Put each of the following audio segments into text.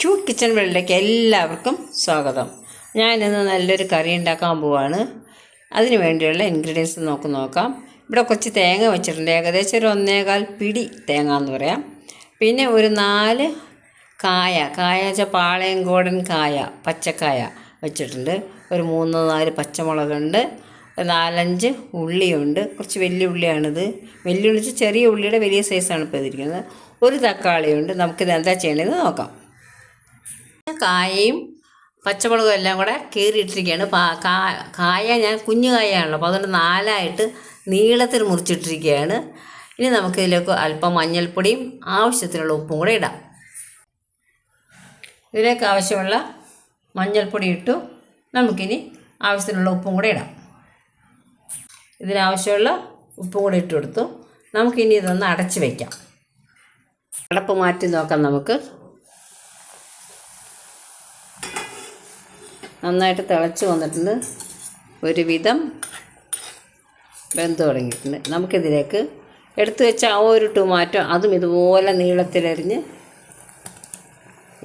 Cute kitchen വേൾഡിലേക്ക് എല്ലാവർക്കും സ്വാഗതം. ഞാൻ ഇന്ന് നല്ലൊരു കറി ഉണ്ടാക്കാൻ പോവാണ്. അതിന് വേണ്ടിയുള്ള ഇൻഗ്രീഡിയൻസ് നോക്ക് നോക്കാം. ഇവിടെ കുറച്ച് തേങ്ങ വെച്ചിട്ടുണ്ട്. ഏകദേശം ഒരു ഒന്നേകാൽ പിടി തേങ്ങ എന്ന് പറയാം. പിന്നെ ഒരു നാല് കായ കായ വെച്ചാൽ പാളയംകോടൻ കായ പച്ചക്കായ വെച്ചിട്ടുണ്ട്. ഒരു മൂന്ന് നാല് പച്ചമുളകുണ്ട്. ഒരു നാലഞ്ച് ഉള്ളിയുണ്ട്. കുറച്ച് വലിയ ഉള്ളിയാണിത്. വലിയ ഉള്ളി ചെറിയ ഉള്ളിയുടെ വലിയ സൈസാണ് ഇപ്പോൾ ഇതിരിക്കുന്നത്. ഒരു തക്കാളിയുണ്ട്. നമുക്കിത് എന്താ ചെയ്യേണ്ടതെന്ന് നോക്കാം. കായയും പച്ചമുളകും എല്ലാം കൂടെ കീറിയിട്ടിരിക്കുകയാണ്. കായ ഞാൻ കുഞ്ഞു കായാണല്ലോ. അപ്പോൾ അതുകൊണ്ട് നാലായിട്ട് നീളത്തിൽ മുറിച്ചിട്ടിരിക്കുകയാണ്. ഇനി നമുക്ക് ഇതിലേക്ക് അല്പം മഞ്ഞൾപ്പൊടിയും ആവശ്യത്തിനുള്ള ഉപ്പും കൂടെ ഇടാം. ഇതിലേക്ക് ആവശ്യമുള്ള മഞ്ഞൾപ്പൊടി ഇട്ടു നമുക്കിനി ആവശ്യത്തിനുള്ള ഉപ്പും കൂടെ ഇടാം. ഇതിനാവശ്യമുള്ള ഉപ്പും കൂടെ ഇട്ട് കൊടുത്തു. നമുക്കിനി ഇതൊന്ന് അടച്ച് വയ്ക്കാം അടപ്പ് മാറ്റി നോക്കാം നമുക്ക്. നന്നായിട്ട് തിളച്ച് വന്നിട്ടുണ്ട്. ഒരുവിധം വെന്ത് തുടങ്ങിയിട്ടുണ്ട്. നമുക്കിതിലേക്ക് എടുത്തു വെച്ച ആ ഒരു ടൊമാറ്റോ അതും ഇതുപോലെ നീളത്തിലരിഞ്ഞ്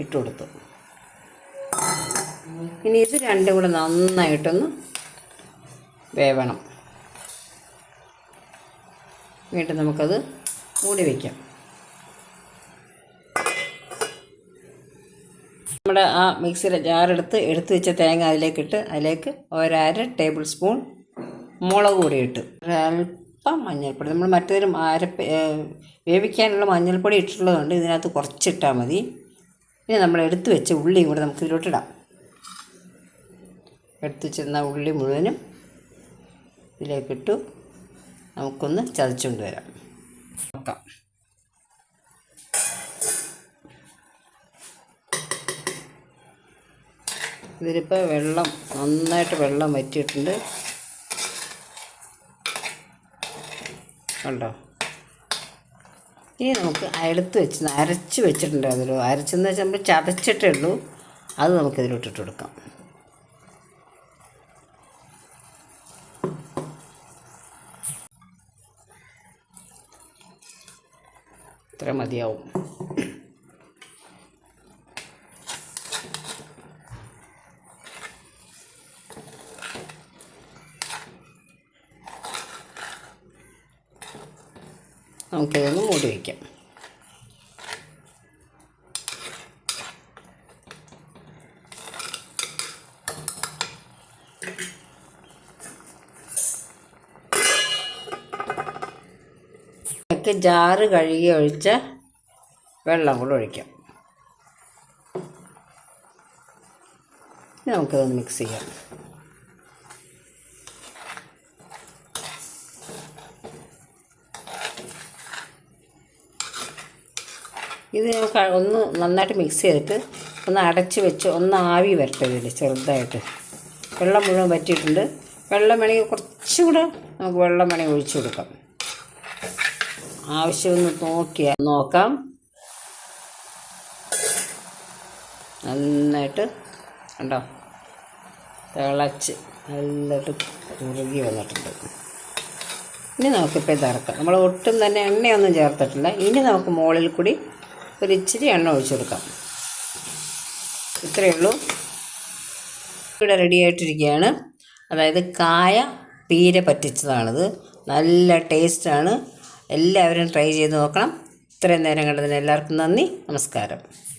ഇട്ട് കൊടുത്തു ഇനി ഇത് രണ്ടും കൂടെ നന്നായിട്ടൊന്ന് വേവണം. വീണ്ടും നമുക്കത് മൂടി വയ്ക്കാം നമ്മുടെ ആ മിക്സിയുടെ ജാറെടുത്ത് എടുത്ത് വെച്ച തേങ്ങ അതിലേക്കിട്ട് അതിലേക്ക് ഒരര ടേബിൾ സ്പൂൺ മുളക് കൂടി ഇട്ട്. ഒരല്പം മഞ്ഞൾപ്പൊടി. നമ്മൾ മറ്റൊരു അരപ്പ വേവിക്കാനുള്ള മഞ്ഞൾപ്പൊടി ഇട്ടിട്ടുള്ളതുകൊണ്ട് ഇതിനകത്ത് കുറച്ചിട്ടാൽ മതി. ഇനി നമ്മൾ എടുത്തു വെച്ച ഉള്ളിയും കൂടെ നമുക്ക് ഇതിലോട്ടിടാം എടുത്തു വെച്ചിരുന്ന ഉള്ളി മുഴുവനും ഇതിലേക്കിട്ടു. നമുക്കൊന്ന് ചതച്ചുകൊണ്ട് വരാം. നോക്കാം ഇതിലിപ്പോൾ വെള്ളം നന്നായിട്ട് വെള്ളം വറ്റിയിട്ടുണ്ട്. കണ്ടോ? ഇനി നമുക്ക് അയലത്ത് വെച്ച് അരച്ച് വെച്ചിട്ടുണ്ട് അതിൽ അരച്ചെന്ന് വെച്ചാൽ നമ്മൾ ചതച്ചിട്ടേ ഉള്ളൂ. അത് നമുക്ക് ഇതിലോട്ടിട്ട് കൊടുക്കാം. ഇത്ര മതിയാവും. നമുക്കിതൊന്ന് മൂടി വയ്ക്കാം ജാറ് കഴുകി ഒഴിച്ച വെള്ളം കൂടെ ഒഴിക്കാം. നമുക്കത് മിക്സ് ചെയ്യാം. ഇത് നമുക്ക് ഒന്ന് നന്നായിട്ട് മിക്സ് ചെയ്തിട്ട് ഒന്ന് അടച്ച് വെച്ച് ഒന്ന് ആവി വരട്ടെ ഇതിൽ ചെറുതായിട്ട്. വെള്ളം മുഴുവൻ പറ്റിയിട്ടുണ്ട് വെള്ളം വേണമെങ്കിൽ കുറച്ചും കൂടെ നമുക്ക് വെള്ളം വേണമെങ്കിൽ ഒഴിച്ചു കൊടുക്കാം. ആവശ്യമൊന്ന് നോക്കിയാൽ നോക്കാം. നന്നായിട്ട് കണ്ടോ? തിളച്ച് നല്ലതായിട്ട് കുറുകി വന്നിട്ടുണ്ട്. ഇനി നമുക്കിപ്പോൾ ഇത് ഇറക്കാം നമ്മൾ ഒട്ടും തന്നെ എണ്ണയൊന്നും ചേർത്തിട്ടില്ല. ഇനി നമുക്ക് മുകളിൽ കൂടി ഒരു ഇച്ചിരി എണ്ണ ഒഴിച്ചു കൊടുക്കാം. ഇത്രയേ ഉള്ളൂ. ഇവിടെ റെഡി ആയിട്ടിരിക്കുകയാണ്. അതായത് കായ പീര പറ്റിച്ചതാണിത്. നല്ല ടേസ്റ്റാണ് എല്ലാവരും ട്രൈ ചെയ്ത് നോക്കണം. ഇത്രയും നേരം കണ്ടതിന് എല്ലാവർക്കും നന്ദി. നമസ്കാരം.